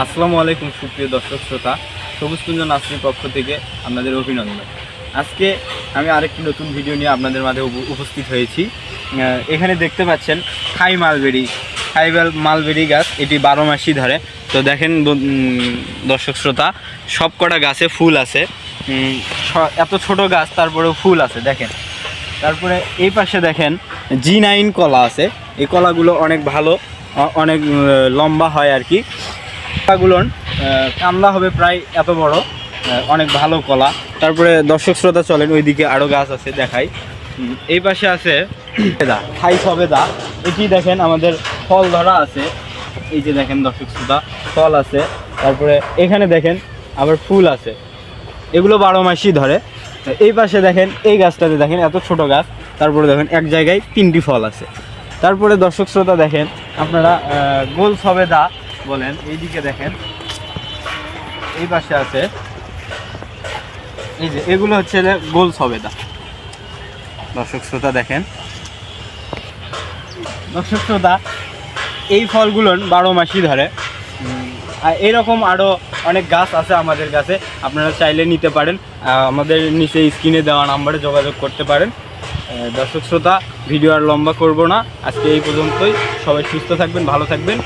আসসালামু আলাইকুম সুপ্রিয় দর্শক শ্রোতা, সবুজ কুঞ্জ নার্সির পক্ষ থেকে আপনাদের অভিনন্দন। আজকে আমি আরেকটি নতুন ভিডিও নিয়ে আপনাদের মাঝে উপ- উপস্থিত হয়েছি। এখানে দেখতে পাচ্ছেন খাই মালবেরি খাই মালবেরি গাছ, এটি বারো মাসই ধরে। তো দেখেন দর্শক শ্রোতা, সব কটা গাছে ফুল আছে। এত ছোট গাছ, তারপরেও ফুল আছে, দেখেন। তারপরে এই পাশে দেখেন জি নাইন কলা আছে। এই কলাগুলো অনেক ভালো অনেক লম্বা হয় আর কি। কলাগুলোর কামলা হবে প্রায় এত বড় অনেক ভালো কলা। তারপরে দর্শক শ্রোতা চলেন, ওইদিকে আরও গাছ আছে, দেখাই। এই পাশে আছে সবেদা থাই সবেদা এটি দেখেন, আমাদের ফল ধরা আছে। এই যে দেখেন দর্শক শ্রোতা, ফল আছে। তারপরে এখানে দেখেন, আবার ফুল আছে। এগুলো বারো মাসই ধরে। এই পাশে দেখেন, এই গাছটাতে দেখেন, এত ছোট গাছ। তারপরে দেখেন, এক জায়গায় তিনটি ফল আছে। তারপরে দর্শক শ্রোতা দেখেন, আপনারা গোল সবেদা বলেন, এইদিকে দেখেন। এই পাশে আছে। এই যে, এগুলো হচ্ছে গোল সবেদা। দর্শক শ্রোতা দেখেন। দর্শক শ্রোতা, এই ফলগুলো বারো মাসই ধরে। আর এরকম আরও অনেক গাছ আছে আমাদের কাছে। আপনারা চাইলে নিতে পারেন। আমাদের নিচে স্ক্রিনে দেওয়া নাম্বারে যোগাযোগ করতে পারেন। দর্শক শ্রোতা, ভিডিও আর লম্বা করব না। আজকে এই পর্যন্তই। সবাই সুস্থ থাকবেন, ভালো থাকবেন।